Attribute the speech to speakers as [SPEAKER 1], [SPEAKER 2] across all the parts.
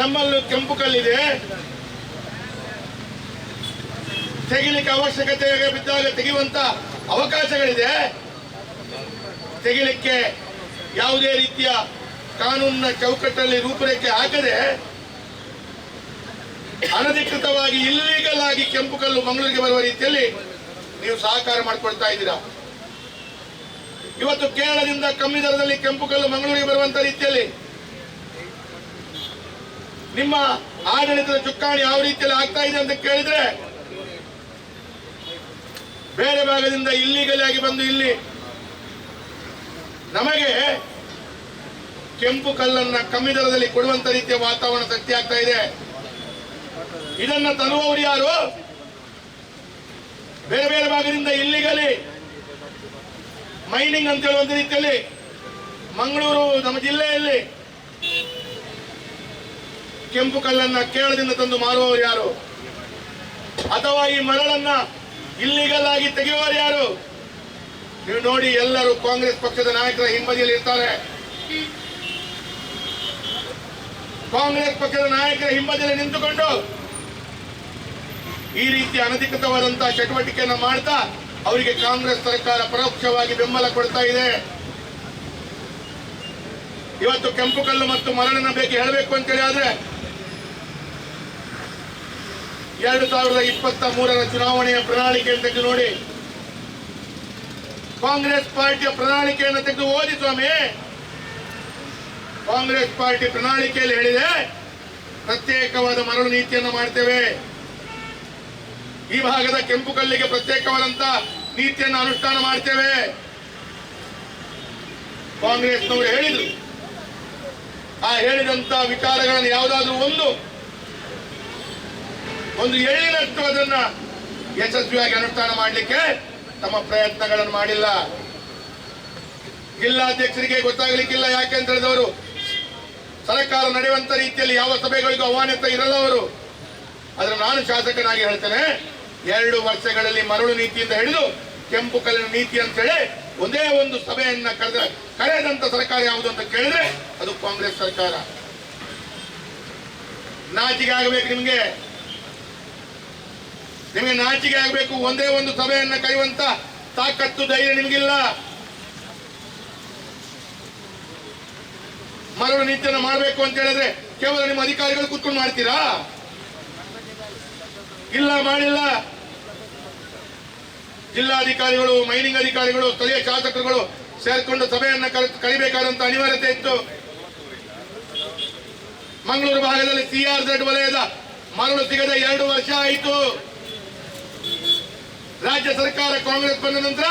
[SPEAKER 1] ನಮ್ಮಲ್ಲೂ ಕೆಂಪು ಕಲ್ಲಿದೆ. ತೆಗಿಲಿಕ್ಕೆ ಅವಶ್ಯಕತೆ ಬಿದ್ದಾಗ ತೆಗೆಯುವಂತ ಅವಕಾಶಗಳಿದೆ. ತೆಗಿಲಿಕ್ಕೆ ಯಾವುದೇ ರೀತಿಯ ಕಾನೂನಿನ ಚೌಕಟ್ಟಲ್ಲಿ ರೂಪರೇಖೆ ಹಾಕದೆ ಅನಧಿಕೃತವಾಗಿ ಇಲ್ಲೀಗಲ್ ಆಗಿ ಕೆಂಪು ಕಲ್ಲು ಮಂಗಳೂರಿಗೆ ಬರುವ ರೀತಿಯಲ್ಲಿ ನೀವು ಸಹಕಾರ ಮಾಡಿಕೊಳ್ತಾ ಇದ್ದೀರಾ? ಇವತ್ತು ಕೇರಳದಿಂದ ಕಮ್ಮಿ ದರದಲ್ಲಿ ಕೆಂಪು ಕಲ್ಲು ಮಂಗಳೂರಿಗೆ ಬರುವಂತ ರೀತಿಯಲ್ಲಿ ನಿಮ್ಮ ಆಡಳಿತದ ಚುಕ್ಕಾಣಿ ಯಾವ ರೀತಿಯಲ್ಲಿ ಆಗ್ತಾ ಇದೆ ಅಂತ ಕೇಳಿದ್ರೆ, ಬೇರೆ ಭಾಗದಿಂದ ಇಲ್ಲಿಗಲ್ ಆಗಿ ಬಂದು ಇಲ್ಲಿ ನಮಗೆ ಕೆಂಪು ಕಲ್ಲನ್ನ ಕಮ್ಮಿ ದರದಲ್ಲಿ ಕೊಡುವಂತ ರೀತಿಯ ವಾತಾವರಣ ಸೃಷ್ಟಿ ಆಗ್ತಾ ಇದೆ. ಇದನ್ನ ತರುವವರು ಯಾರು? ಬೇರೆ ಬೇರೆ ಭಾಗದಿಂದ ಇಲ್ಲಿಗಲಿ ಮೈನಿಂಗ್ ಅಂತ ಹೇಳುವಂತ ರೀತಿಯಲ್ಲಿ ಮಂಗಳೂರು ನಮ್ಮ ಜಿಲ್ಲೆಯಲ್ಲಿ ಕೆಂಪು ಕಲ್ಲನ್ನ ಕೇರಳದಿಂದ ತಂದು ಮಾರುವವರು ಯಾರು? ಅಥವಾ ಈ ಮರಳನ್ನ ಇಲ್ಲಿಗಲ್ ಆಗಿ ತೆಗೆಯುವವರು ಯಾರು? ನೀವು ನೋಡಿ, ಎಲ್ಲರೂ ಕಾಂಗ್ರೆಸ್ ಪಕ್ಷದ ನಾಯಕರ ಹಿಂಬದಿಯಲ್ಲಿ ಇರ್ತಾರೆ. ಕಾಂಗ್ರೆಸ್ ಪಕ್ಷದ ನಾಯಕರ ಹಿಂಬದಿಯಲ್ಲಿ ನಿಂತುಕೊಂಡು ಈ ರೀತಿ ಅನಧಿಕೃತವಾದಂತಹ ಚಟುವಟಿಕೆಯನ್ನು ಮಾಡ್ತಾ ಅವರಿಗೆ ಕಾಂಗ್ರೆಸ್ ಸರ್ಕಾರ ಪರೋಕ್ಷವಾಗಿ ಬೆಂಬಲ ಕೊಡ್ತಾ ಇದೆ. ಇವತ್ತು ಕೆಂಪು ಕಲ್ಲು ಮತ್ತು ಮರಳಿನ ಬಗ್ಗೆ ಹೇಳಬೇಕು ಅಂತೇಳಿ ಆದ್ರೆ ಎರಡು ಸಾವಿರದ ಇಪ್ಪತ್ತ ಮೂರರ ಚುನಾವಣೆಯ ಪ್ರಣಾಳಿಕೆಯನ್ನು ತೆಗೆದು ನೋಡಿ. ಕಾಂಗ್ರೆಸ್ ಪಾರ್ಟಿಯ ಪ್ರಣಾಳಿಕೆಯನ್ನು ತೆಗೆದು ಓದಿ ಸ್ವಾಮಿ. ಕಾಂಗ್ರೆಸ್ ಪಾರ್ಟಿ ಪ್ರಣಾಳಿಕೆಯಲ್ಲಿ ಹೇಳಿದೆ, ಪ್ರತ್ಯೇಕವಾದ ಮರಳು ನೀತಿಯನ್ನು ಮಾಡ್ತೇವೆ. ಈ ಭಾಗದ ಕೆಂಪು ಕಲ್ಲಿಗೆ ಪ್ರತ್ಯೇಕವಾದಂತ ನೀತಿಯನ್ನು ಅನುಷ್ಠಾನ ಮಾಡ್ತೇವೆ. ಕಾಂಗ್ರೆಸ್ನವರು ಹೇಳಿದ್ರು. ಆ ಹೇಳಿದಂತ ವಿಚಾರಗಳನ್ನು ಯಾವುದಾದ್ರೂ ಒಂದು ಒಂದು ಎಳ್ಳಿನಷ್ಟು ಅದನ್ನ ಯಶಸ್ವಿಯಾಗಿ ಅನುಷ್ಠಾನ ಮಾಡಲಿಕ್ಕೆ ತಮ್ಮ ಪ್ರಯತ್ನಗಳನ್ನು ಮಾಡಿಲ್ಲ. ಜಿಲ್ಲಾಧ್ಯಕ್ಷರಿಗೆ ಗೊತ್ತಾಗಲಿಕ್ಕಿಲ್ಲ ಯಾಕೆ ಅಂತ ಹೇಳಿದವರು. ಸರ್ಕಾರ ನಡೆಯುವಂತ ರೀತಿಯಲ್ಲಿ ಯಾವ ಸಭೆಗಳಿಗೂ ಅವಾನ್ಯತೆ ಇರಲ್ಲ ಅವರು ಆದ್ರೆ ನಾನು ಶಾಸಕನಾಗಿ ಹೇಳ್ತೇನೆ, ಎರಡು ವರ್ಷಗಳಲ್ಲಿ ಮರಳು ನೀತಿಯಿಂದ ಹಿಡಿದು ಕೆಂಪು ಕಲ್ಲಿನ ನೀತಿ ಅಂತ ಹೇಳಿ ಒಂದೇ ಒಂದು ಸಭೆಯನ್ನ ಕರೆದ ಕರೆದಂತ ಸರ್ಕಾರ ಯಾವುದು ಅಂತ ಕೇಳಿದ್ರೆ ಅದು ಕಾಂಗ್ರೆಸ್ ಸರ್ಕಾರ. ನಾಚಿಗೆ ಆಗಬೇಕು ನಿಮ್ಗೆ. ನಿಮಗೆ ನಾಚಿಕೆ ಆಗಬೇಕು, ಒಂದೇ ಒಂದು ಸಭೆಯನ್ನು ಕೈವಂತ ತಾಕತ್ತು, ಧೈರ್ಯ ನಿಮಗಿಲ್ಲ. ಮರಳು ನೀತಿಯನ್ನು ಮಾಡಬೇಕು ಅಂತ ಹೇಳಿದ್ರೆ ಕೇವಲ ನಿಮ್ಮ ಅಧಿಕಾರಿಗಳು ಕೂತ್ಕೊಂಡು ಮಾಡ್ತೀರಾ? ಇಲ್ಲ, ಮಾಡಿಲ್ಲ. ಜಿಲ್ಲಾಧಿಕಾರಿಗಳು, ಮೈನಿಂಗ್ ಅಧಿಕಾರಿಗಳು, ಸ್ಥಳೀಯ ಶಾಸಕರುಗಳು ಸೇರ್ಕೊಂಡು ಸಭೆಯನ್ನು ಕರೆ- ಕರಿಬೇಕಾದಂತ ಅನಿವಾರ್ಯತೆ ಇತ್ತು. ಮಂಗಳೂರು ಭಾಗದಲ್ಲಿ ಸಿಆರ್ ಝಡ್ ವಲಯದ ಮರಳು ಸಿಗದೆ ಎರಡು ವರ್ಷ ಆಯಿತು. ರಾಜ್ಯ ಸರ್ಕಾರ ಕಾಂಗ್ರೆಸ್ ಬಂದ ನಂತರ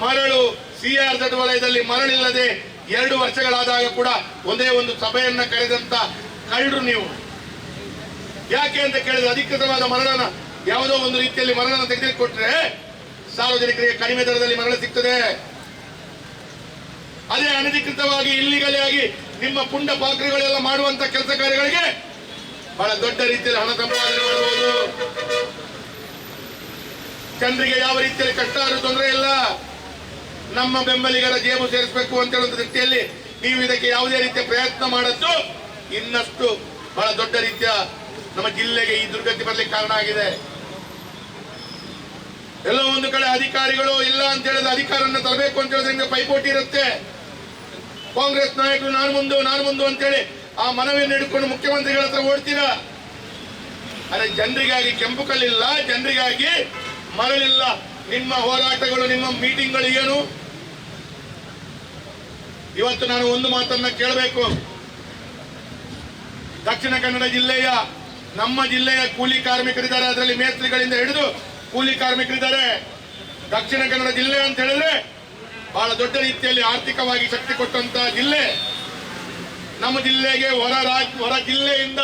[SPEAKER 1] ಮರಳು ಸಿಆರ್ ಜಡ್ ವಲಯದಲ್ಲಿ ಮರಳಿಲ್ಲದೆ ಎರಡು ವರ್ಷಗಳಾದಾಗ ಕೂಡ ಒಂದೇ ಒಂದು ಸಭೆಯನ್ನ ಕರೆದಂತ ಕಳ್ಳರು ನೀವು. ಯಾಕೆ ಅಂತ ಕೇಳಿದ್ರೆ ಅಧಿಕೃತವಾದ ಮರಣನ ಯಾವುದೋ ಒಂದು ರೀತಿಯಲ್ಲಿ ಮರಳನ್ನು ತೆಗೆದುಕೊಟ್ರೆ ಸಾರ್ವಜನಿಕರಿಗೆ ಕಡಿಮೆ ದರದಲ್ಲಿ ಮರಳು ಸಿಗ್ತದೆ. ಅದೇ ಅನಧಿಕೃತವಾಗಿ ಇಲ್ಲಿಗಲೇ ಆಗಿ ನಿಮ್ಮ ಪುಂಡ ಪಾಕ್ರಿಗಳೆಲ್ಲ ಮಾಡುವಂತ ಕೆಲಸ ಕಾರ್ಯಗಳಿಗೆ ಬಹಳ ದೊಡ್ಡ ರೀತಿಯಲ್ಲಿ ಹಣ ಸಂಪಾದನೆ ಮಾಡಬಹುದು. ಜನರಿಗೆ ಯಾವ ರೀತಿಯಲ್ಲಿ ಕಷ್ಟ ಆದರೂ ತೊಂದರೆ ಇಲ್ಲ. ನಮ್ಮ ಬೆಂಬಲಿಗರ ಜೇಬು ಸೇರಿಸಬೇಕು ಅಂತ ಹೇಳುವ ದೃಷ್ಟಿಯಲ್ಲಿ ನೀವು ಇದಕ್ಕೆ ಯಾವುದೇ ರೀತಿಯ ಪ್ರಯತ್ನ ಮಾಡದ್ದು ಇನ್ನಷ್ಟು ಬಹಳ ದೊಡ್ಡ ರೀತಿಯ ನಮ್ಮ ಜಿಲ್ಲೆಗೆ ಈ ದುರ್ಗತಿ ಬರಲಿಕ್ಕೆ ಕಾರಣ ಆಗಿದೆ. ಎಲ್ಲೋ ಒಂದು ಕಡೆ ಅಧಿಕಾರಿಗಳು ಇಲ್ಲ ಅಂತ ಹೇಳಿದ ಅಧಿಕಾರವನ್ನು ತರಬೇಕು ಅಂತ ಹೇಳಿದ್ರೆ ಪೈಪೋಟಿ ಇರುತ್ತೆ. ಕಾಂಗ್ರೆಸ್ ನಾಯಕರು ನಾನು ಮುಂದು ನಾನು ಮುಂದು ಅಂತೇಳಿ ಆ ಮನವಿಯನ್ನು ಹಿಡ್ಕೊಂಡು ಮುಖ್ಯಮಂತ್ರಿಗಳ ಹತ್ರ ಓಡ್ತೀರಾ? ಅರೆ, ಜನರಿಗಾಗಿ ಕೆಂಪು ಕಲ್ಲಿಲ್ಲ, ಜನರಿಗಾಗಿ ಮರಳಿಲ್ಲ. ನಿಮ್ಮ ಹೋರಾಟಗಳು, ನಿಮ್ಮ ಮೀಟಿಂಗ್ಗಳು ಏನು? ಇವತ್ತು ನಾನು ಒಂದು ಮಾತನ್ನ ಕೇಳಬೇಕು. ದಕ್ಷಿಣ ಕನ್ನಡ ಜಿಲ್ಲೆಯ, ನಮ್ಮ ಜಿಲ್ಲೆಯ ಕೂಲಿ ಕಾರ್ಮಿಕರಿದ್ದಾರೆ. ಅದರಲ್ಲಿ ಮೇಸ್ತ್ರಿಗಳಿಂದ ಹಿಡಿದು ಕೂಲಿ ಕಾರ್ಮಿಕರಿದ್ದಾರೆ. ದಕ್ಷಿಣ ಕನ್ನಡ ಜಿಲ್ಲೆ ಅಂತ ಹೇಳಿದ್ರೆ ಬಹಳ ದೊಡ್ಡ ರೀತಿಯಲ್ಲಿ ಆರ್ಥಿಕವಾಗಿ ಶಕ್ತಿ ಕೊಟ್ಟಂತ ಜಿಲ್ಲೆ. ನಮ್ಮ ಜಿಲ್ಲೆಗೆ ಹೊರ ರಾಜ್, ಹೊರ ಜಿಲ್ಲೆಯಿಂದ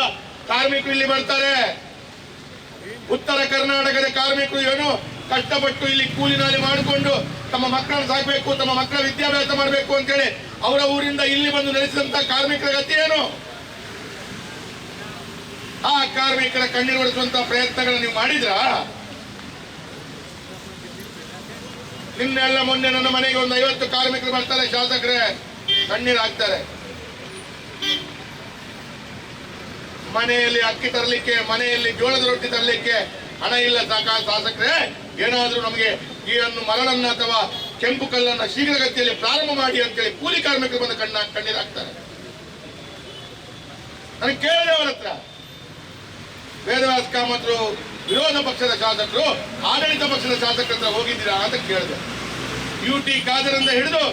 [SPEAKER 1] ಕಾರ್ಮಿಕರು ಇಲ್ಲಿ ಬರ್ತಾರೆ. ಉತ್ತರ ಕರ್ನಾಟಕದ ಕಾರ್ಮಿಕರು ಏನು ಕಷ್ಟಪಟ್ಟು ಇಲ್ಲಿ ಕೂಲಿನಲ್ಲಿ ನಾಲಿ ಮಾಡಿಕೊಂಡು ತಮ್ಮ ಮಕ್ಕಳನ್ನು ಸಾಕಬೇಕು, ತಮ್ಮ ಮಕ್ಕಳ ವಿದ್ಯಾಭ್ಯಾಸ ಮಾಡಬೇಕು ಅಂತೇಳಿ ಅವರ ಊರಿಂದ ಇಲ್ಲಿ ಬಂದು ನೆಲೆಸಿದಂತ ಕಾರ್ಮಿಕರ ಗತಿ ಏನು? ಆ ಕಾರ್ಮಿಕರ ಕಣ್ಣೀರು ಒರೆಸುವಂತ ಪ್ರಯತ್ನಗಳನ್ನು ನೀವು ಮಾಡಿದ್ರಾ? ನಿನ್ನೆಲ್ಲ ಮೊನ್ನೆ ನನ್ನ ಮನೆಗೆ ಒಂದು ಐವತ್ತು ಕಾರ್ಮಿಕರು ಬರ್ತಾರೆ, ಶಾಸಕರೇ. ಕಣ್ಣೀರು ಹಾಕ್ತಾರೆ. ಮನೆಯಲ್ಲಿ ಅಕ್ಕಿ ತರಲಿಕ್ಕೆ, ಮನೆಯಲ್ಲಿ ಜೋಳದ ರೊಟ್ಟಿ ತರಲಿಕ್ಕೆ ಹಣ ಇಲ್ಲ ಸಾಕ ಶಾಸಕರೇ? ಏನಾದರೂ ನಮಗೆ ಈ ಮರಳನ್ನ ಅಥವಾ ಕೆಂಪು ಕಲ್ಲನ್ನ ಶೀಘ್ರಗತಿಯಲ್ಲಿ ಪ್ರಾರಂಭ ಮಾಡಿ ಅಂತೇಳಿ ಕೂಲಿ ಕಾರ್ಮಿಕರು ಬಂದು ಕಣ್ಣ, ಕಣ್ಣೀರು ಹಾಕ್ತಾರೆ. ಕೇಳಿದೆ ಅವರ ಹತ್ರ ವೇದವಾಸ್ ಕಾಮತ್ರು ವಿರೋಧ ಪಕ್ಷದ ಶಾಸಕರು, ಆಡಳಿತ ಪಕ್ಷದ ಶಾಸಕರ ಹತ್ರ ಹೋಗಿದ್ದೀರಾ ಅಂತ ಕೇಳಿದೆ. ಯು ಟಿ ಕಾದರಿಂದ ಹಿಡಿದು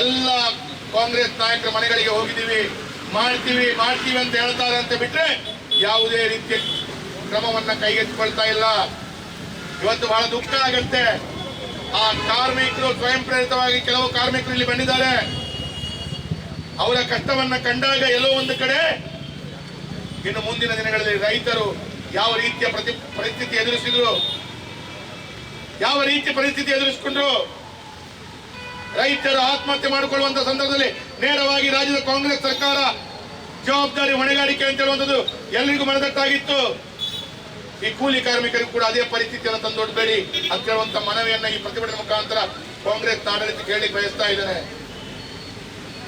[SPEAKER 1] ಎಲ್ಲ ಕಾಂಗ್ರೆಸ್ ನಾಯಕರ ಮನೆಗಳಿಗೆ ಹೋಗಿದ್ದೀವಿ. ಮಾಡ್ತೀವಿ ಮಾಡ್ತೀವಿ ಅಂತ ಹೇಳ್ತಾರೆ ಅಂತ ಬಿಟ್ರೆ ಯಾವುದೇ ರೀತಿಯ ಕ್ರಮವನ್ನ ಕೈಗೆತ್ತಿಕೊಳ್ತಾ ಇಲ್ಲ. ಇವತ್ತು ಬಹಳ ದುಃಖ ಆಗುತ್ತೆ. ಆ ಕಾರ್ಮಿಕರು ಸ್ವಯಂ ಪ್ರೇರಿತವಾಗಿ ಕೆಲವು ಕಾರ್ಮಿಕರು ಇಲ್ಲಿ ಬಂದಿದ್ದಾರೆ. ಅವರ ಕಷ್ಟವನ್ನ ಕಂಡಾಗ ಎಲ್ಲೋ ಒಂದು ಕಡೆ ಇನ್ನು ಮುಂದಿನ ದಿನಗಳಲ್ಲಿ ರೈತರು ಯಾವ ರೀತಿಯ ಪ್ರತಿ, ಪರಿಸ್ಥಿತಿ ಎದುರಿಸಿದ್ರು, ಯಾವ ರೀತಿ ಪರಿಸ್ಥಿತಿ ಎದುರಿಸಿಕೊಂಡ್ರು ರೈತರು ಆತ್ಮಹತ್ಯೆ ಮಾಡಿಕೊಳ್ಳುವಂತ ಸಂದರ್ಭದಲ್ಲಿ ನೇರವಾಗಿ ರಾಜ್ಯದ ಕಾಂಗ್ರೆಸ್ ಸರ್ಕಾರ ಜವಾಬ್ದಾರಿ ಹೊಣೆಗಾರಿಕೆ ಅಂತ ಹೇಳುವಂಥದ್ದು ಎಲ್ಲರಿಗೂ ಮನದಟ್ಟಾಗಿತ್ತು. ಈ ಕೂಲಿ ಕಾರ್ಮಿಕರಿಗೂ ಕೂಡ ಅದೇ ಪರಿಸ್ಥಿತಿಯನ್ನು ತಂದೊಡ್ಬೇಡಿ ಅಂತ ಹೇಳುವಂತ ಮನವಿಯನ್ನ ಈ ಪ್ರತಿಭಟನೆ ಮುಖಾಂತರ ಕಾಂಗ್ರೆಸ್ ಆಡಳಿತ ಕೇಳಿ ಬಯಸ್ತಾ ಇದ್ದಾರೆ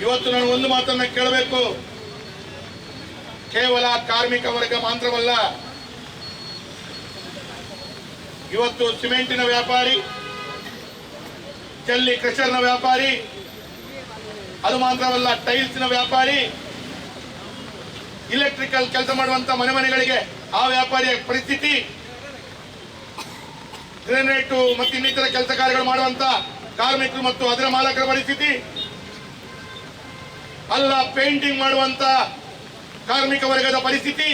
[SPEAKER 1] ಇವತ್ತು ನಾನು ಒಂದು ಮಾತನ್ನ ಕೇಳಬೇಕು. ಕೇವಲ ಕಾರ್ಮಿಕ ವರ್ಗ ಮಾತ್ರವಲ್ಲ, ಇವತ್ತು ಸಿಮೆಂಟಿನ ವ್ಯಾಪಾರಿ ಜಲ್ಲಿ ಕ್ರಷರ್ನ ವ್ಯಾಪಾರಿ. ಅದು ಮಾತ್ರವಲ್ಲ ಟೈಲ್ಸ್ನ ವ್ಯಾಪಾರಿ. ಇಲೆಕ್ಟ್ರಿಕಲ್ ಕೆಲಸ ಮಾಡುವಂತ ಮನೆ ಮನೆಗಳಿಗೆ ಆ ವ್ಯಾಪಾರಿಯ ಪರಿಸ್ಥಿತಿ. ಗ್ರೆನೇಟು ಮತ್ತು ಇನ್ನಿತರ ಕೆಲಸ ಕಾರ್ಯಗಳು ಮಾಡುವಂತ ಕಾರ್ಮಿಕರು ಮತ್ತು ಅದರ ಮಾಲಕರ ಪರಿಸ್ಥಿತಿ. ಅಲ್ಲ ಪೇಂಟಿಂಗ್ ಮಾಡುವಂತ ಕಾರ್ಮಿಕ ವರ್ಗದ ಪರಿಸ್ಥಿತಿ.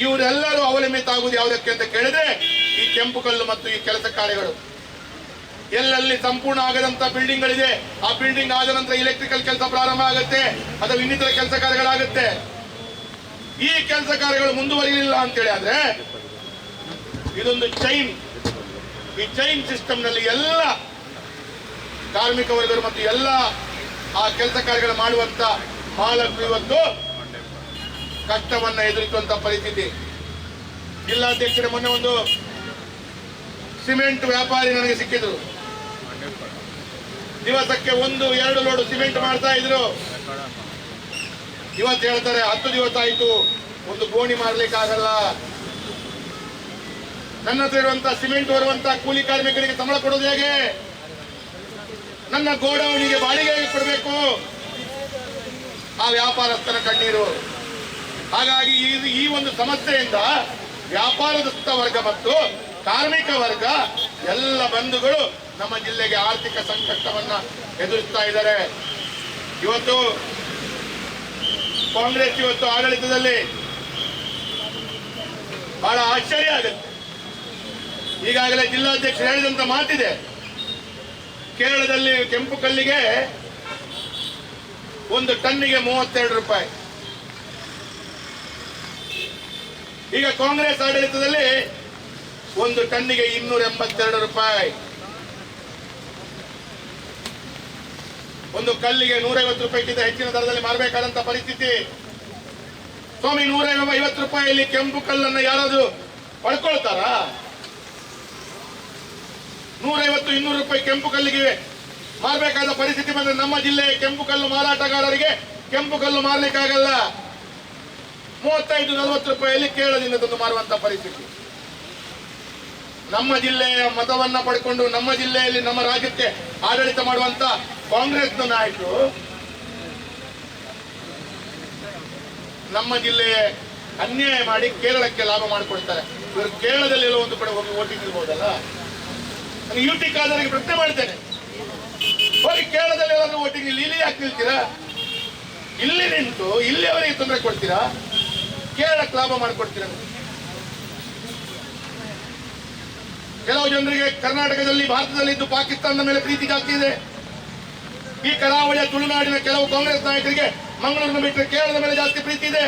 [SPEAKER 1] ಇವರೆಲ್ಲರೂ ಅವಲಂಬಿತ ಆಗುವುದು ಯಾವುದಕ್ಕೆ ಅಂತ ಕೇಳಿದ್ರೆ ಈ ಕೆಂಪು ಕಲ್ಲು ಮತ್ತು ಈ ಕೆಲಸ ಕಾರ್ಯಗಳು. ಎಲ್ಲೆಲ್ಲಿ ಸಂಪೂರ್ಣ ಆಗದಂತ ಬಿಲ್ಡಿಂಗ್ ಗಳಿದೆ ಆ ಬಿಲ್ಡಿಂಗ್ ಆದ ನಂತರ ಎಲೆಕ್ಟ್ರಿಕಲ್ ಕೆಲಸ ಪ್ರಾರಂಭ ಆಗುತ್ತೆ, ಅಥವಾ ಇನ್ನಿತರ ಕೆಲಸ ಕಾರ್ಯಗಳಾಗುತ್ತೆ. ಈ ಕೆಲಸ ಕಾರ್ಯಗಳು ಮುಂದುವರಿಲಿಲ್ಲ ಅಂತೇಳಿ ಆದ್ರೆ, ಇದೊಂದು ಚೈನ್ ಈ ಚೈನ್ ಸಿಸ್ಟಮ್ನಲ್ಲಿ ಎಲ್ಲ ಕಾರ್ಮಿಕ ವರ್ಗರು ಮತ್ತು ಎಲ್ಲ ಆ ಕೆಲಸ ಕಾರ್ಯಗಳು ಮಾಡುವಂತ ಮಾಲಕರು ಇವತ್ತು ಕಷ್ಟವನ್ನ ಎದುರಿಸುವಂತ ಪರಿಸ್ಥಿತಿ. ಜಿಲ್ಲಾಧ್ಯಕ್ಷರ ಮೊನ್ನೆ ಒಂದು ಸಿಮೆಂಟ್ ವ್ಯಾಪಾರಿ ನನಗೆ ಸಿಕ್ಕಿದ್ರು. ದಿವಸಕ್ಕೆ ಒಂದು, ಎರಡು ಲೋಡ್ ಸಿಮೆಂಟ್ ಮಾಡ್ತಾ ಇದ್ರು. ಇವತ್ತು ಹೇಳ್ತಾರೆ, ಹತ್ತು ದಿವಸ ಆಯ್ತು, ಒಂದು ಗೋಣಿ ಮಾಡ್ಲಿಕ್ಕೆ ಆಗಲ್ಲ ನನ್ನ ಹತ್ರ ಇರುವಂತ ಸಿಮೆಂಟ್ ಬರುವಂತ ಕೂಲಿ ಕಾರ್ಮಿಕರಿಗೆ ಸಂಬಳ ಕೊಡೋದು ಹೇಗೆ? ನನ್ನ ಗೋಡೌನಿಗೆ ಬಾಡಿಗೆ ಕೊಡಬೇಕು? ಆ ವ್ಯಾಪಾರಸ್ಥನ ಕಣ್ಣೀರು. ಹಾಗಾಗಿ ಈ ಒಂದು ಸಮಸ್ಯೆಯಿಂದ ವ್ಯಾಪಾರದಸ್ಥ ವರ್ಗ ಮತ್ತು ಕಾರ್ಮಿಕ ವರ್ಗ, ಎಲ್ಲ ಬಂಧುಗಳು ನಮ್ಮ ಜಿಲ್ಲೆಗೆ ಆರ್ಥಿಕ ಸಂಕಷ್ಟವನ್ನ ಎದುರಿಸ್ತಾ ಇದ್ದಾರೆ. ಇವತ್ತು ಕಾಂಗ್ರೆಸ್ ಇವತ್ತು ಆಡಳಿತದಲ್ಲಿ ಬಹಳ ಆಶ್ಚರ್ಯ ಆಗುತ್ತೆ. ಈಗಾಗಲೇ ಜಿಲ್ಲಾಧ್ಯಕ್ಷರು ಹೇಳಿದಂತ ಮಾತಿದೆ. ಕೇರಳದಲ್ಲಿ ಕೆಂಪು ಕಲ್ಲಿಗೆ ಒಂದು ಟನ್ನಿಗೆ ಮೂವತ್ತೆರಡು ರೂಪಾಯಿ. ಈಗ ಕಾಂಗ್ರೆಸ್ ಆಡಳಿತದಲ್ಲಿ ಒಂದು ಟನ್ನಿಗೆ ಇನ್ನೂರ ಎಂಬತ್ತೆರಡು ರೂಪಾಯಿ. ಒಂದು ಕಲ್ಲಿಗೆ ನೂರೈವತ್ತು ರೂಪಾಯಿಗಿಂತ ಹೆಚ್ಚಿನ ದರದಲ್ಲಿ ಮಾರಬೇಕಾದಂತ ಪರಿಸ್ಥಿತಿ. ಸ್ವಾಮಿ ನೂರ ಐವತ್ತು ರೂಪಾಯಿಯಲ್ಲಿ ಕೆಂಪು ಕಲ್ಲನ್ನು ಯಾರಾದರೂ ಪಡ್ಕೊಳ್ತಾರಾ? ನೂರೈವತ್ತು, ಇನ್ನೂರು ರೂಪಾಯಿ ಕೆಂಪು ಕಲ್ಲಿಗೆ ಮಾರಬೇಕಾದ ಪರಿಸ್ಥಿತಿ ಬಂದ್ರೆ ನಮ್ಮ ಜಿಲ್ಲೆಯ ಕೆಂಪು ಕಲ್ಲು ಮಾರಾಟಗಾರರಿಗೆ ಕೆಂಪು ಕಲ್ಲು ಮಾರಲಿಕ್ಕಾಗಲ್ಲ. ಮೂವತ್ತೈದು ನಲವತ್ತು ರೂಪಾಯಿಯಲ್ಲಿ ಕೇರಳದಿಂದ ತಂದು ಮಾರುವಂತ ಪರಿಸ್ಥಿತಿ. ನಮ್ಮ ಜಿಲ್ಲೆಯ ಮತವನ್ನ ಪಡ್ಕೊಂಡು ನಮ್ಮ ಜಿಲ್ಲೆಯಲ್ಲಿ ನಮ್ಮ ರಾಜ್ಯಕ್ಕೆ ಆಡಳಿತ ಮಾಡುವಂತ ಕಾಂಗ್ರೆಸ್ನ ನಾಯಕರು ನಮ್ಮ ಜಿಲ್ಲೆಯ ಅನ್ಯಾಯ ಮಾಡಿ ಕೇರಳಕ್ಕೆ ಲಾಭ ಮಾಡಿಕೊಡ್ತಾರೆ. ಇವರು ಕೇರಳದಲ್ಲಿ ಎಲ್ಲೋ ಒಂದು ಕಡೆ ಹೋಗಿ ಓಟಿ ನಿಲ್ಬಹುದಲ್ಲ ನಾನು ಯು ಟಿ ಖಾದರಿಗೆ ಪ್ರಶ್ನೆ ಮಾಡ್ತೇನೆ. ಹೋಗಿ ಕೇರಳದಲ್ಲಿ ಎಲ್ಲಾದ್ರೂ ಓಟಿಂಗ್ ಇಲ್ಲಿ ಯಾಕೆ ನಿಲ್ತೀರಾ? ಇಲ್ಲಿ ನಿಂತು ಇಲ್ಲಿ ಅವರಿಗೆ ತೊಂದರೆ ಕೊಡ್ತೀರಾ? ಕೇರಳಕ್ಕೆ ಲಾಭ ಮಾಡಿಕೊಡ್ತೀರಾ ನೀವು? ಕೆಲವು ಜನರಿಗೆ ಕರ್ನಾಟಕದಲ್ಲಿ ಭಾರತದಲ್ಲಿ ಇದ್ದು ಪಾಕಿಸ್ತಾನದ ಮೇಲೆ ಪ್ರೀತಿ ಜಾಸ್ತಿ ಇದೆ. ಈ ಕರಾವಳಿಯ ತುಳುನಾಡಿನ ಕೆಲವು ಕಾಂಗ್ರೆಸ್ ನಾಯಕರಿಗೆ ಮಂಗಳೂರಿನ ಬಿಟ್ಟರೆ ಕೇರಳದ ಮೇಲೆ ಜಾಸ್ತಿ ಪ್ರೀತಿ ಇದೆ.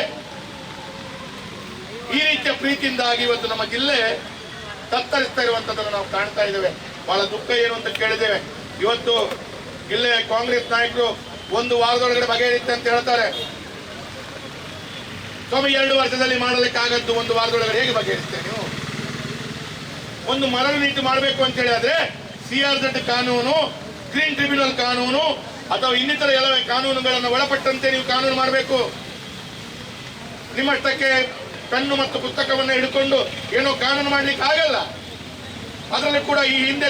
[SPEAKER 1] ಈ ರೀತಿಯ ಪ್ರೀತಿಯಿಂದಾಗಿ ಇವತ್ತು ನಮ್ಮ ಜಿಲ್ಲೆ ತತ್ತರಿಸ್ತಾ ಇರುವಂತದ್ದನ್ನು ನಾವು ಕಾಣ್ತಾ ಇದ್ದೇವೆ. ಬಹಳ ದುಃಖ ಏನು ಅಂತ ಕೇಳಿದ್ದೇವೆ. ಇವತ್ತು ಜಿಲ್ಲೆಯ ಕಾಂಗ್ರೆಸ್ ನಾಯಕರು ಒಂದು ವಾರದೊಳಗಡೆ ಬಗೆಹರಿಯುತ್ತೆ ಅಂತ ಹೇಳ್ತಾರೆ. ಸ್ವಾಮಿ, ಎರಡು ವರ್ಷದಲ್ಲಿ ಮಾಡಲಿಕ್ಕೆ ಆಗದ್ದು ಒಂದು ವಾರದೊಳಗಡೆ ಹೇಗೆ ಬಗೆಹರಿಸ್ತೇವೆ ನೀವು? ಒಂದು ಮರಳು ನೀತಿ ಮಾಡಬೇಕು ಅಂತ ಹೇಳಿ ಆದ್ರೆ ಸಿ ಆರ್ ಜೆಡ್ ಕಾನೂನು, ಗ್ರೀನ್ ಟ್ರಿಬ್ಯುನಲ್ ಕಾನೂನು ಅಥವಾ ಇನ್ನಿತರ ಎಲ್ಲ ಕಾನೂನುಗಳನ್ನು ಒಳಪಟ್ಟಂತೆ ನೀವು ಕಾನೂನು ಮಾಡಬೇಕು. ನಿಮ್ಮಷ್ಟಕ್ಕೆ ಕಣ್ಣು ಮತ್ತು ಪುಸ್ತಕವನ್ನು ಹಿಡ್ಕೊಂಡು ಏನೋ ಕಾನೂನು ಮಾಡಲಿಕ್ಕೆ ಆಗಲ್ಲ. ಅದರಲ್ಲಿ ಕೂಡ ಈ ಹಿಂದೆ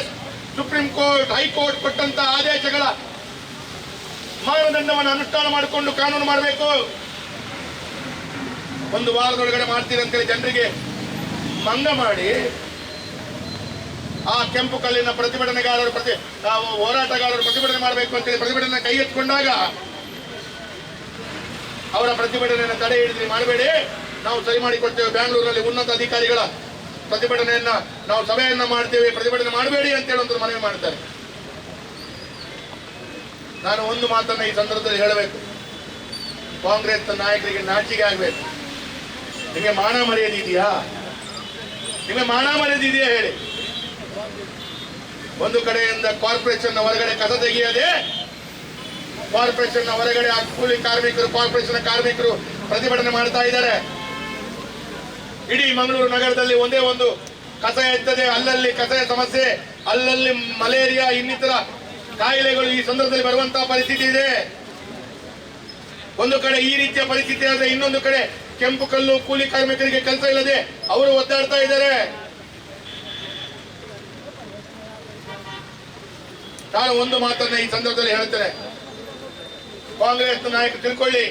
[SPEAKER 1] ಸುಪ್ರೀಂ ಕೋರ್ಟ್, ಹೈಕೋರ್ಟ್ ಕೊಟ್ಟಂತ ಆದೇಶಗಳ ಮಾನದಂಡವನ್ನು ಅನುಷ್ಠಾನ ಮಾಡಿಕೊಂಡು ಕಾನೂನು ಮಾಡಬೇಕು. ಒಂದು ವಾರದೊಳಗಡೆ ಮಾಡ್ತೀರಂತೇಳಿ ಜನರಿಗೆ ಮಂಗ ಮಾಡಿ ಆ ಕೆಂಪು ಕಲ್ಲಿನ ಪ್ರತಿಭಟನೆಗಾರರು ಪ್ರತಿ ನಾವು ಹೋರಾಟಗಾರರು ಪ್ರತಿಭಟನೆ ಮಾಡಬೇಕು ಅಂತೇಳಿ ಪ್ರತಿಭಟನೆ ಕೈ ಎತ್ಕೊಂಡಾಗ ಅವರ ಪ್ರತಿಭಟನೆಯನ್ನು ತಡೆ ಹಿಡಿದು ಮಾಡಬೇಡಿ. ನಾವು ಸರಿ ಮಾಡಿಕೊಡ್ತೇವೆ. ಬೆಂಗಳೂರಿನಲ್ಲಿ ಉನ್ನತ ಅಧಿಕಾರಿಗಳ ಪ್ರತಿಭಟನೆಯನ್ನ ನಾವು ಸಭೆಯನ್ನ ಮಾಡ್ತೇವೆ. ಪ್ರತಿಭಟನೆ ಮಾಡಬೇಡಿ ಅಂತೇಳಿ ಒಂದು ಮನವಿ ಮಾಡ್ತಾರೆ. ನಾನು ಒಂದು ಮಾತನ್ನ ಈ ಸಂದರ್ಭದಲ್ಲಿ ಹೇಳಬೇಕು. ಕಾಂಗ್ರೆಸ್ ನಾಯಕರಿಗೆ ನಾಚಿಕೆ ಆಗಬೇಕು. ನಿಮಗೆ ಮಾನ ಮರ್ಯಾದೆ ಇದೆಯಾ? ನಿಮಗೆ ಮಾನ ಮರ್ಯಾದೆ ಇದೆಯಾ ಹೇಳಿ. ಒಂದು ಕಡೆಯಿಂದ ಕಾರ್ಪೊರೇಷನ್ ಹೊರಗಡೆ ಕಸ ತೆಗೆಯದೆ ಕಾರ್ಪೊರೇಷನ್ ಹೊರಗಡೆ ಕೂಲಿ ಕಾರ್ಮಿಕರು ಕಾರ್ಪೊರೇಷನ್ ಕಾರ್ಮಿಕರು ಪ್ರತಿಭಟನೆ ಮಾಡ್ತಾ ಇದ್ದಾರೆ. ಇಡೀ ಮಂಗಳೂರು ನಗರದಲ್ಲಿ ಒಂದೇ ಒಂದು ಕಸ ಎತ್ತದೆ, ಅಲ್ಲಲ್ಲಿ ಕಸದ ಸಮಸ್ಯೆ, ಅಲ್ಲಲ್ಲಿ ಮಲೇರಿಯಾ, ಇನ್ನಿತರ ಕಾಯಿಲೆಗಳು ಈ ಸಂದರ್ಭದಲ್ಲಿ ಬರುವಂತಹ ಪರಿಸ್ಥಿತಿ ಇದೆ. ಒಂದು ಕಡೆ ಈ ರೀತಿಯ ಪರಿಸ್ಥಿತಿ ಆದರೆ ಇನ್ನೊಂದು ಕಡೆ ಕೆಂಪು ಕಲ್ಲು ಕೂಲಿ ಕಾರ್ಮಿಕರಿಗೆ ಕೆಲಸ ಇಲ್ಲದೆ ಅವರು ಒದ್ದಾಡ್ತಾ ಇದ್ದಾರೆ. ನಾನು ಒಂದು ಮಾತನ್ನ ಈ ಸಂದರ್ಭದಲ್ಲಿ ಹೇಳ್ತೇನೆ ಕಾಂಗ್ರೆಸ್ ನಾಯಕ, ತಿಳ್ಕೊಳ್ಳಿ.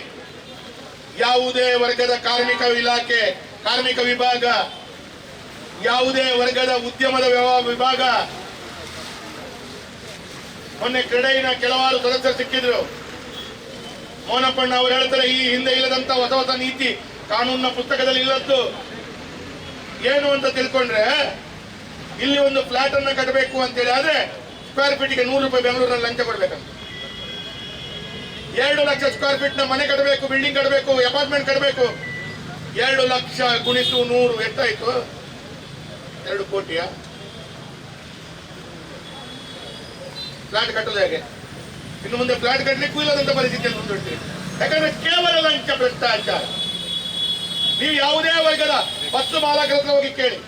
[SPEAKER 1] ಯಾವುದೇ ವರ್ಗದ ಕಾರ್ಮಿಕ ಇಲಾಖೆ, ಕಾರ್ಮಿಕ ವಿಭಾಗ, ಯಾವುದೇ ವರ್ಗದ ಉದ್ಯಮದ ವಿಭಾಗ, ಮೊನ್ನೆ ಕ್ರೀಡೆಯಿನ ಕೆಲವಾರು ಸದಸ್ಯರು ಸಿಕ್ಕಿದ್ರು. ಮೋನಪ್ಪಣ್ಣ ಅವರು ಹೇಳ್ತಾರೆ, ಈ ಹಿಂದೆ ಇಲ್ಲದಂತ ಹೊಸ ಹೊಸ ನೀತಿ ಕಾನೂನಿನ ಪುಸ್ತಕದಲ್ಲಿ ಇಲ್ಲದ್ದು. ಏನು ಅಂತ ತಿಳ್ಕೊಂಡ್ರೆ, ಇಲ್ಲಿ ಒಂದು ಫ್ಲಾಟ್ ಅನ್ನ ಕಟ್ಟಬೇಕು ಅಂತೇಳಿ. ಆದ್ರೆ ಸ್ಕ್ವೇರ್ ಫೀಟ್ಗೆ ನೂರು ರೂಪಾಯಿ ಬೆಂಗಳೂರಿನಲ್ಲಿ ಲಂಚ ಕೊಡ್ಬೇಕಂತ. ಎರಡು ಲಕ್ಷ ಸ್ಕ್ವೇರ್ ಫೀಟ್ನ ಮನೆ ಕಟ್ಟಬೇಕು ಬಿಲ್ಡಿಂಗ್ ಕಟ್ಟಬೇಕು ಅಪಾರ್ಟ್ಮೆಂಟ್ ಕಟ್ಟಬೇಕು ಎರಡು ಲಕ್ಷ ಗುಣಿಸು ನೂರು, ಎಷ್ಟಾಯ್ತು? ಎರಡು ಕೋಟಿಯ? ಫ್ಲಾಟ್ ಕಟ್ಟಲು ಹೇಗೆ? ಇನ್ನು ಮುಂದೆ ಫ್ಲಾಟ್ ಕಟ್ಟಲಿಕ್ಕೂ ಇಲ್ಲದಂತ ಅಂತ ಮುಂದುವರಿತೀರಿ ಯಾಕಂದ್ರೆ ಕೇವಲ ಲಂಚ ಭ್ರಷ್ಟಾಚಾರ. ನೀವು ಯಾವುದೇ ವರ್ಗದ ಬಸ್ಸು ಮಾಲಕರ ಹೋಗಿ ಕೇಳಿ.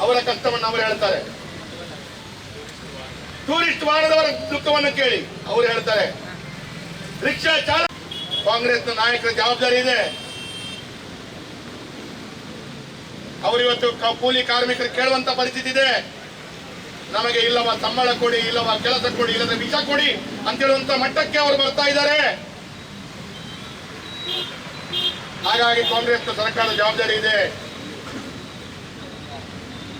[SPEAKER 1] ಅವರ ಕಷ್ಟವನ್ನು ಅವರು ಹೇಳ್ತಾರೆ. ವಾಹನದವರ ದುಃಖವನ್ನು ಕೇಳಿ ಅವರು ಹೇಳ್ತಾರೆ, ರಿಕ್ಷಾ ಚಾಲ ಕಾಂಗ್ರೆಸ್ನ ನಾಯಕರ ಜವಾಬ್ದಾರಿ ಇದೆ. ಅವರು ಇವತ್ತು ಕ- ಕೂಲಿ ಕಾರ್ಮಿಕರು ಕೇಳುವಂತ ಪರಿಸ್ಥಿತಿ ಇದೆ. ನಮಗೆ ಇಲ್ಲವ ಸಂಬಳ ಕೊಡಿ, ಇಲ್ಲವ ಕೆಲಸ ಕೊಡಿ ಇಲ್ಲದ ವಿಷ ಕೊಡಿ ಅಂತ ಹೇಳುವಂತ ಮಟ್ಟಕ್ಕೆ ಅವರು ಬರ್ತಾ ಇದ್ದಾರೆ. ಹಾಗಾಗಿ ಕಾಂಗ್ರೆಸ್ ಸರ್ಕಾರದ ಜವಾಬ್ದಾರಿ ಇದೆ.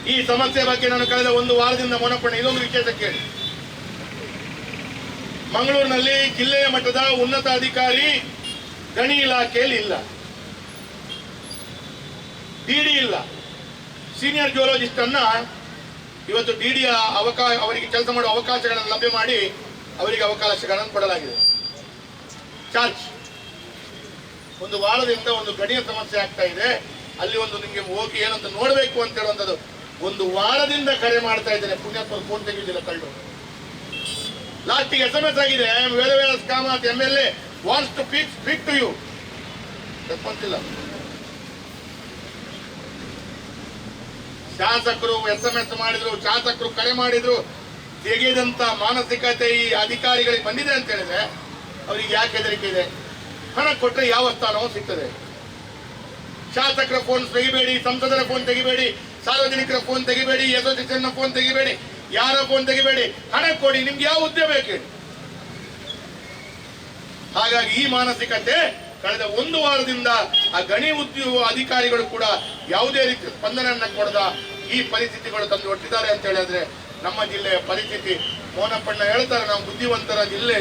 [SPEAKER 1] ಈ ಸಮಸ್ಯೆ ಬಗ್ಗೆ ನಾನು ಕಳೆದ ಒಂದು ವಾರದಿಂದ ಮೊನಪಣ್ಣ ಇದೊಂದು ವಿಶೇಷ ಕೇಳಿ. ಮಂಗಳೂರಿನಲ್ಲಿ ಜಿಲ್ಲೆಯ ಮಟ್ಟದ ಉನ್ನತ ಅಧಿಕಾರಿ ಗಣಿ ಇಲಾಖೆಯಲ್ಲಿ ಇಲ್ಲ. ಡಿಡಿ ಇಲ್ಲ. ಸೀನಿಯರ್ ಜಿಯೋಲಜಿಸ್ಟ್ ಅನ್ನ ಇವತ್ತು ಡಿಡಿಯ ಅವಕಾಶ ಅವರಿಗೆ ಕೆಲಸ ಮಾಡುವ ಅವಕಾಶಗಳನ್ನು ಲಭ್ಯ ಮಾಡಿ ಅವರಿಗೆ ಅವಕಾಶಗಳನ್ನು ಕೊಡಲಾಗಿದೆ. ಚಾರ್ಜ್. ಒಂದು ವಾರದಿಂದ ಒಂದು ಗಣಿಯ ಸಮಸ್ಯೆ ಆಗ್ತಾ ಇದೆ. ಅಲ್ಲಿ ಒಂದು ನಿಮಗೆ ಹೋಗಿ ಏನಂತ ನೋಡಬೇಕು ಅಂತ ಹೇಳುವಂಥದ್ದು ಒಂದು ವಾರದಿಂದ ಕರೆ ಮಾಡ್ತಾ ಇದ್ದೇನೆ. ಪುಣ್ಯಾತ್ಮ ಫೋನ್ ತೆಗೆದಿಲ್ಲ ಕಳ್ಳು. ಲಾಸ್ಟಿಗೆ ಎಸ್ ಎಂ ಎಸ್ ಆಗಿದೆ Vedavyas Kamath M L A wants to pick speak to you response ಶಾಸಕರು ಎಸ್ ಎಂ ಎಸ್ ಮಾಡಿದ್ರು, ಶಾಸಕರು ಕರೆ ಮಾಡಿದ್ರು. ತೆಗೆದಂತ ಮಾನಸಿಕತೆ ಈ ಅಧಿಕಾರಿಗಳಿಗೆ ಬಂದಿದೆ ಅಂತ ಹೇಳಿದ್ರೆ ಅವ್ರಿಗೆ ಯಾಕೆ ಹೆದರಿಕೆ ಇದೆ? ಹಣ ಕೊಟ್ಟರೆ ಯಾವ ಸ್ಥಾನವೂ ಸಿಗ್ತದೆ. ಶಾಸಕರ ಫೋನ್ ತೆಗಿಬೇಡಿ, ಸಂಸದರ ಫೋನ್ ತೆಗಿಬೇಡಿ. ಸಾರ್ವಜನಿಕರ ಫೋನ್ ತೆಗಿಬೇಡಿ ಅಸೋಸಿಯೇಷನ್ನ ಫೋನ್ ತೆಗಿಬೇಡಿ, ಯಾರ ಫೋನ್ ತೆಗಿಬೇಡಿ, ಹಣ ಕೊಡಿ, ನಿಮ್ಗೆ ಯಾವ ಹುದ್ದೆ ಬೇಕು ಹಾಗಾಗಿ ಈ ಮಾನಸಿಕತೆ ಕಳೆದ ಒಂದು ವಾರದಿಂದ ಆ ಗಣಿ ಉದ್ಯೋಗ ಅಧಿಕಾರಿಗಳು ಕೂಡ ಯಾವುದೇ ರೀತಿ ಸ್ಪಂದನೆಯನ್ನ ಕೊಡದ ಈ ಪರಿಸ್ಥಿತಿಗಳು ತಂದು ಒಟ್ಟಿದ್ದಾರೆ ಅಂತ ಹೇಳಿದ್ರೆ ನಮ್ಮ ಜಿಲ್ಲೆಯ ಪರಿಸ್ಥಿತಿ ಮೋನಪ್ಪಣ್ಣ ಹೇಳ್ತಾರೆ, ನಾವು ಬುದ್ಧಿವಂತರ ಜಿಲ್ಲೆ.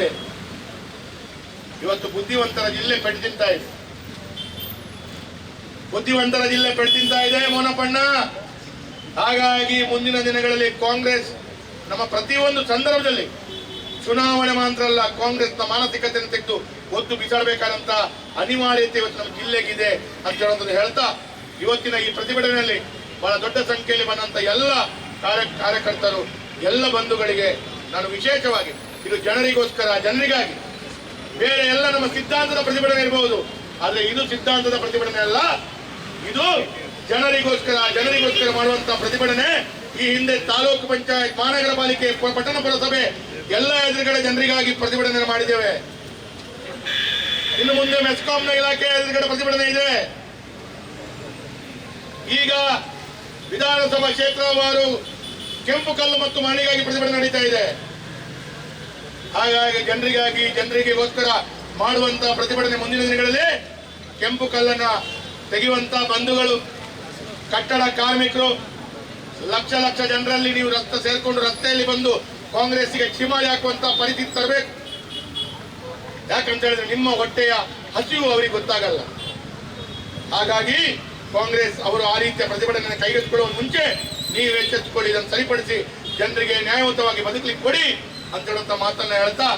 [SPEAKER 1] ಇವತ್ತು ಬುದ್ಧಿವಂತರ ಜಿಲ್ಲೆ ಪೆಟ್ಟು ತಿಂತಾ ಇದೆ. ಬುದ್ಧಿವಂತರ ಜಿಲ್ಲೆ ಪೆಟ್ಟು ತಿಂತಾ ಇದೆ ಮೋನಪ್ಪಣ್ಣ. ಹಾಗಾಗಿ ಮುಂದಿನ ದಿನಗಳಲ್ಲಿ ಕಾಂಗ್ರೆಸ್ ನಮ್ಮ ಪ್ರತಿಯೊಂದು ಸಂದರ್ಭದಲ್ಲಿ ಚುನಾವಣೆ ಮಾತ್ರ ಅಲ್ಲ ಕಾಂಗ್ರೆಸ್ನ ಮಾನಸಿಕತೆಯನ್ನು ತೆಗೆದು ಒತ್ತು ಬಿಸಾಡಬೇಕಾದಂತ ಅನಿವಾರ್ಯತೆ ಇವತ್ತು ನಮ್ಮ ಜಿಲ್ಲೆಗಿದೆ ಅಂತ ಹೇಳೋದನ್ನು ಹೇಳ್ತಾ, ಇವತ್ತಿನ ಈ ಪ್ರತಿಭಟನೆಯಲ್ಲಿ ಬಹಳ ದೊಡ್ಡ ಸಂಖ್ಯೆಯಲ್ಲಿ ಬಂದಂತ ಎಲ್ಲ ಕಾರ್ಯ ಕಾರ್ಯಕರ್ತರು, ಎಲ್ಲ ಬಂಧುಗಳಿಗೆ ನಾನು ವಿಶೇಷವಾಗಿ ಇದು ಜನರಿಗೋಸ್ಕರ, ಜನರಿಗಾಗಿ ಬೇರೆ ಎಲ್ಲ ನಮ್ಮ ಸಿದ್ಧಾಂತದ ಪ್ರತಿಭಟನೆ ಇರಬಹುದು ಆದರೆ ಇದು ಸಿದ್ಧಾಂತದ ಪ್ರತಿಭಟನೆ ಅಲ್ಲ, ಇದು ಜನರಿಗೋಸ್ಕರ ಜನರಿಗೋಸ್ಕರ ಮಾಡುವಂತ ಪ್ರತಿಭಟನೆ ಈ ಹಿಂದೆ ತಾಲೂಕು ಪಂಚಾಯತ್ ಮಹಾನಗರ ಪಾಲಿಕೆ ಪಟ್ಟಣ ಪುರಸಭೆ ಎಲ್ಲ ಎದುರುಗಡೆ ಜನರಿಗಾಗಿ ಪ್ರತಿಭಟನೆ ಮಾಡಿದ್ದೇವೆ. ಇನ್ನು ಮುಂದೆ ಮೆಸ್ಕಾಂನ ಇಲಾಖೆ ಎದುರುಗಡೆ ಪ್ರತಿಭಟನೆ ಇದೆ. ಈಗ ವಿಧಾನಸಭಾ ಕ್ಷೇತ್ರವಾರು ಕೆಂಪು ಕಲ್ಲು ಮತ್ತು ಮನೆಗಾಗಿ ಪ್ರತಿಭಟನೆ ನಡೀತಾ ಇದೆ. ಹಾಗಾಗಿ ಜನರಿಗಾಗಿ ಜನರಿಗೆಗೋಸ್ಕರ ಮಾಡುವಂತಹ ಪ್ರತಿಭಟನೆ ಮುಂದಿನ ದಿನಗಳಲ್ಲಿ ಕೆಂಪು ಕಲ್ಲನ್ನ ತೆಗೆಯುವಂತಹ ಬಂಧುಗಳು ಕಟ್ಟಡ ಕಾರ್ಮಿಕರು ಲಕ್ಷ ಲಕ್ಷ ಜನರಲ್ಲಿ ನೀವು ರಸ್ತೆ ಸೇರ್ಕೊಂಡು ರಸ್ತೆಯಲ್ಲಿ ಬಂದು ಕಾಂಗ್ರೆಸ್ಗೆ ಕ್ಷಿಮಾರಿ ಹಾಕುವಂತ ಪರಿಸ್ಥಿತಿ ತರಬೇಕು. ಯಾಕಂತ ಹೇಳಿದ್ರೆ ನಿಮ್ಮ ಹೊಟ್ಟೆಯ ಹಸಿವು ಅವರಿಗೆ ಗೊತ್ತಾಗಲ್ಲ. ಹಾಗಾಗಿ ಕಾಂಗ್ರೆಸ್ ಅವರು ಆ ರೀತಿಯ ಪ್ರತಿಭಟನೆ ಕೈಗೆತ್ತಿಕೊಳ್ಳುವ ಮುಂಚೆ ನೀವು ಎಚ್ಚೆತ್ತುಕೊಳ್ಳಿ, ಇದನ್ನು ಸರಿಪಡಿಸಿ, ಜನರಿಗೆ ನ್ಯಾಯಯುತವಾಗಿ ಬದುಕಲಿಕ್ಕೆ ಕೊಡಿ ಅಂತ ಹೇಳುವಂತ ಮಾತನ್ನ ಹೇಳ್ತಾ